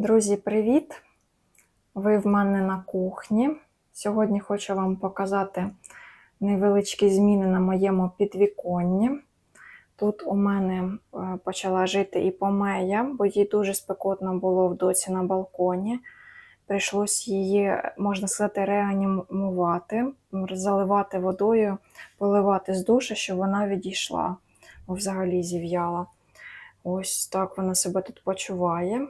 Друзі, привіт! Ви в мене на кухні. Сьогодні хочу вам показати невеличкі зміни на моєму підвіконні. Тут у мене е, почала жити і помея, бо їй дуже спекотно було в доці на балконі. Прийшлось її, можна сказати, реанімувати, заливати водою, поливати з душа, щоб вона відійшла, бо взагалі зів'яла. Ось так вона себе тут почуває.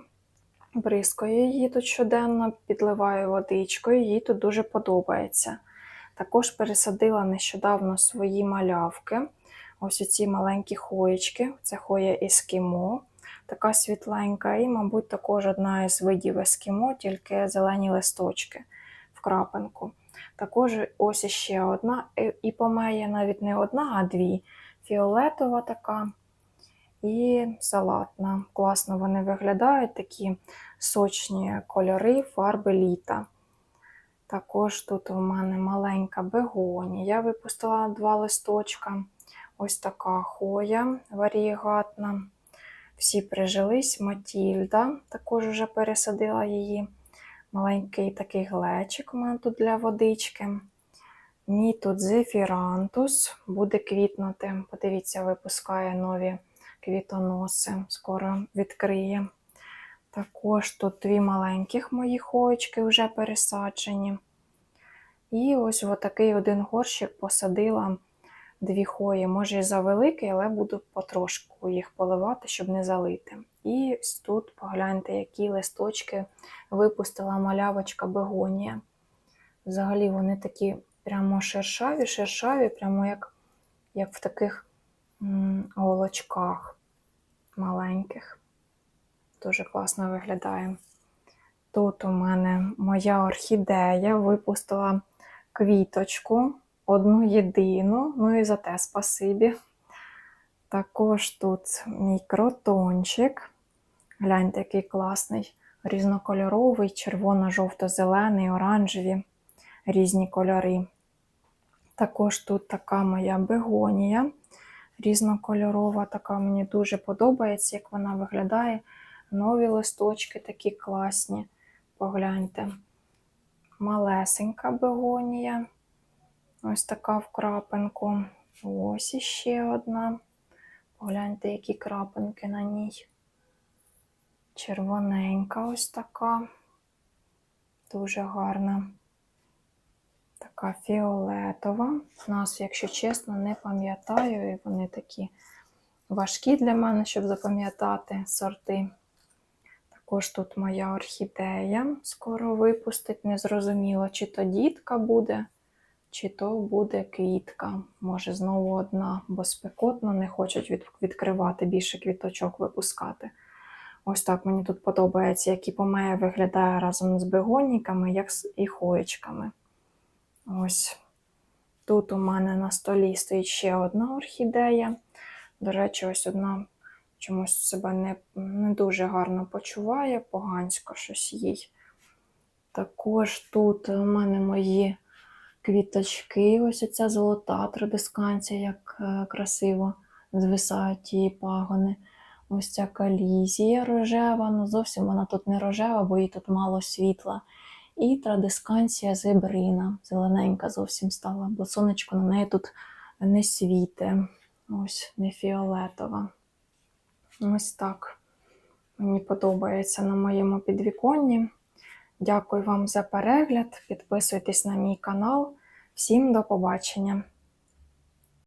Бризкаю її тут щоденно, підливаю водичкою, їй тут дуже подобається. Також пересадила нещодавно свої малявки. Ось оці маленькі хоєчки, це хоя ескімо, така світленька, і, мабуть, також одна із видів ескімо, тільки зелені листочки в крапинку. Також ось іще одна, і помеє навіть не одна, а дві. Фіолетова така і салатна. Класно вони виглядають, такі сочні кольори, фарби літа. Також тут у мене маленька бегонія. Я випустила два листочка. Ось така хоя варієгатна. Всі прижились, Матільда, також вже пересадила її. Маленький такий глечик у мене тут для водички. Мій тут зефірантус буде квітнути. Подивіться, випускає нові квітоноси, скоро відкриє. Також тут дві маленьких мої хоєчки вже пересаджені. І ось в такий один горщик посадила дві хої. Може і завеликий, але буду потрошку їх поливати, щоб не залити. І тут погляньте, які листочки випустила малявочка бегонія. Взагалі вони такі прямо шершаві, шершаві, прямо як, як в таких голочках маленьких. Дуже класно виглядає. Тут у мене моя орхідея випустила квіточку, одну єдину, ну і за те спасибі. Також тут мій кротончик. Гляньте, який класний, різнокольоровий, червоно-жовто-зелений, оранжеві різні кольори. Також тут така моя бегонія різнокольорова, така мені дуже подобається, як вона виглядає. Нові листочки такі класні. Погляньте. Малесенька бегонія. Ось така в крапинку. Ось іще одна. Погляньте, які крапинки на ній. Червоненька ось така. Дуже гарна. Така фіолетова. Нас, якщо чесно, не пам'ятаю, і вони такі важкі для мене, щоб запам'ятати сорти. Також тут моя орхідея скоро випустить. Незрозуміло, чи то дітка буде, чи то буде квітка. Може, знову одна, бо спекотно не хочуть відкривати більше квіточок випускати. Ось так мені тут подобається, як і помея виглядає разом з бегоніками, як і хоєчками. Ось тут у мене на столі стоїть ще одна орхідея. До речі, ось одна чомусь себе не не дуже гарно почуває, погансько щось їй. Також тут у мене мої квіточки, ось оця золота традисканція, як е, красиво звисають ті пагони. Ось ця калізія рожева, ну зовсім вона тут не рожева, бо їй тут мало світла. І традисканція зебрина. Зелененька зовсім стала, бо сонечко на неї тут не світе. Ось не фіолетова. Ось так. Мені подобається на моєму підвіконні. Дякую вам за перегляд. Підписуйтесь на мій канал. Всім до побачення!